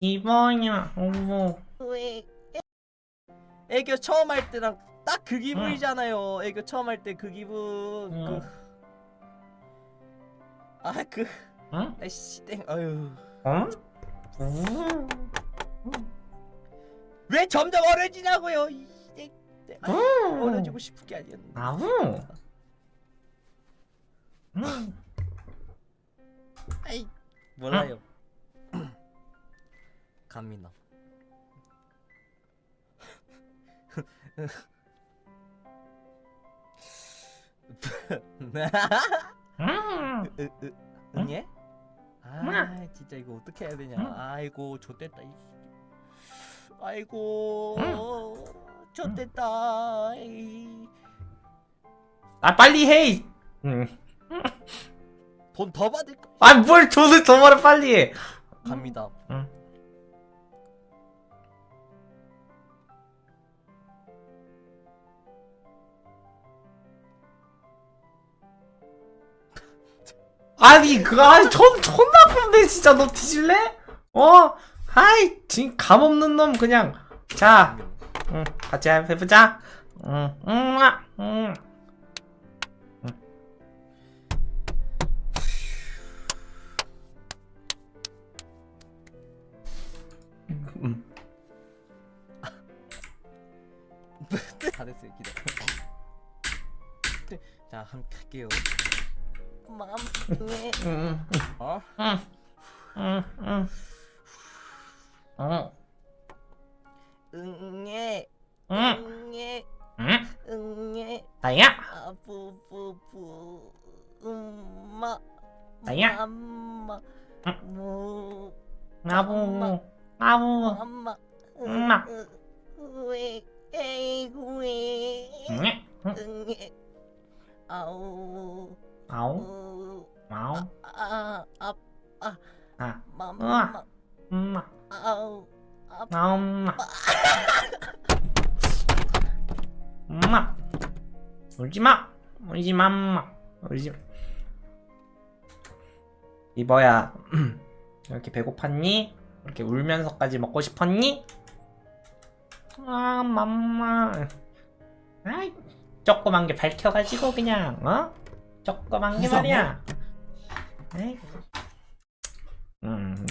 이번이야 어머 왜? 애교 처음 할 때랑 딱 그 기분이잖아요. 애교 처음 할 때 그 기분. 응. 그... 아 그. 응? 아이씨 땡. 아유. 어? 음. 왜 점점 어려지냐고요. 이 땡. 땡. 아니, 음. 어려지고 싶은 게 아니었는데. 아우 음. 아이 몰라요. 갑니다. 음. 으, 으, 응애? 아 진짜 이거 어떻게 해야 되냐 응? 아이고 좆됐다 이 아이고 응. 좆됐다 이. 아 빨리 해. 음. 돈더 받을 거 아뭘 돈을 더 말해 빨리 해. 갑니다 응. 아니 그 아니 전 존나 쁜데 진짜 너 뒤질래? 어? 아이 지금 감 없는 놈 그냥 자 응, 같이 해보자 응, 응, 아, 응. 음. 다 됐어요 기다려 자 함께 할게요 맘 왜? 응, 어? 응, 응, 응, 응, 응애 응, 응애 응, 응애 나야, 아부부부 음마 나야. 맘 마우 아우, 아, 아, 아, 맘마, 엄마, 아우, 아, 엄마, 엄마, 울지 마, 울지 마, 엄마, 울지. 마. 이봐야 이렇게 배고팠니? 이렇게 울면서까지 먹고 싶었니? 아, 맘마. 아이, 조그만 게 밝혀가지고 그냥 어? 조그만 게? 말이야. 에이. 음,